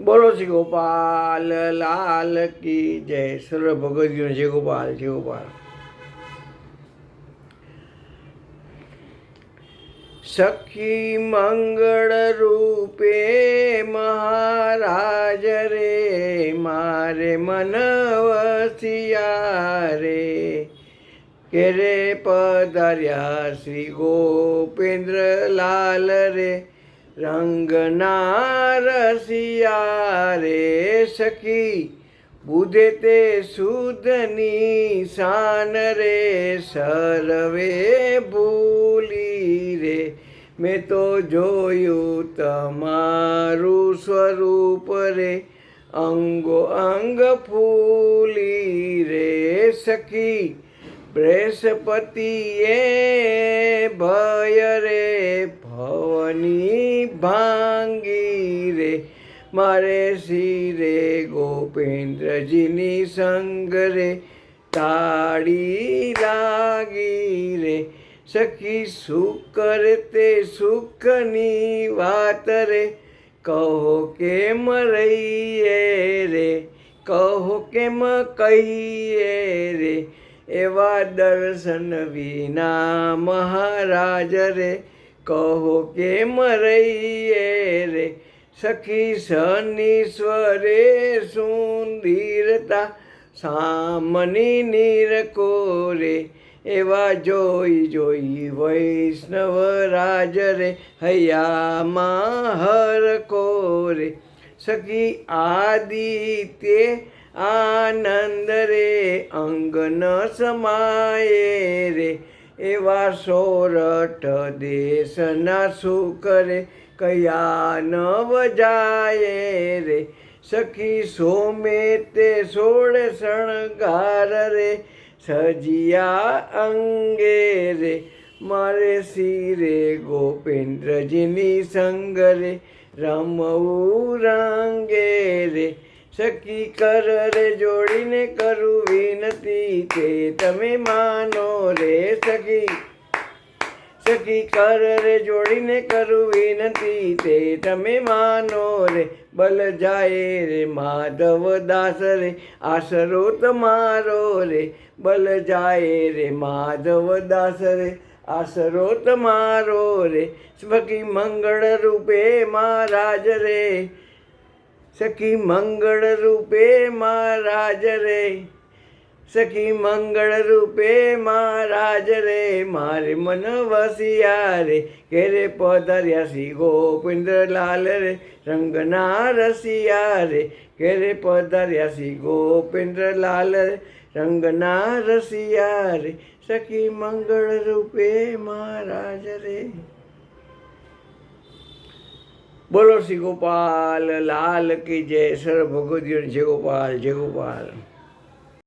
બોલો શ્રી ગોપાલ, લાલ કી જય. સર્વ ભગવદીઓ જય ગોપાલ જય ગોપાલ. સખી મંગળ રૂપે મહારાજ રે, મારે મનવસિયા રે. કે રે પધાર્યા શ્રી ગોપેન્દ્ર લાલ રે રંગના રસિયા રે સખી, બુધે તે સુધની શાન રે, સરવે ભૂલી રે. મેં તો જોયું તમારું સ્વરૂપ રે, અંગો અંગ ફૂલી રે સખી. બૃહસ્પતિએ ભય રે મારે શિરે ગોપેન્દ્રજીની સંગ રે, તાળી લાગી રે. સખી શું કરતે સુખની વાત રે. કહો કેમ રહીએ રે? કહો કેમ કહીએ રે? એવા દર્શન વિના મહારાજ રે. કહો કેમ રહીએ રે? સખી શનીશ્વરે સુંદીરતા, સામની નીરકો રે એવા જોઈ જોઈ વૈષ્ણવ રાજ રે હૈયામાં હર કોરે. સખી આદિત્ય આનંદ રે અંગ ન સમાયે રે. એવા સોરઠ દેશના શું કરે કયા ન જાય રે? સખી સોમે તે સોળ શણગાર રે, સજિયા અંગે રે. મારે શિરે ગોપેન્દ્રજીની સંગ રે, રમવું રંગે રે. સખી કર રે, જોડીને કરું વિનતી તે તમે માનો રે સખી. સખી કર રે, જોડીને કરું વિનતી તે તમે માનો રે. બલ જાય રે, માધવ દાસ રે આશરો તમારો રે. બલ જાય રે, માધવ દાસ રે આશરો તમારો રે. સખી મંગળ રૂપે મહારાજ રે. સખી મંગળ રૂપે મહારાજ રે. સખી મંગળ રૂપે મહારાજ રે. મારે મન વસિયા રે. ઘેરે પધાર્યા શ્રી ગોપેન્દ્ર લાલ રે. રંગના રસિયા રે. ઘેરે પધાર્યા શ્રી ગોપેન્દ્ર લાલ રે. રંગના રસિયા રે. સખી મંગળ રૂપે મહારાજ રે. બોલો શ્રી ગોપાલ લાલ કી જય સર ભગવદીઓ જય ગોપાલ જય ગોપાલ.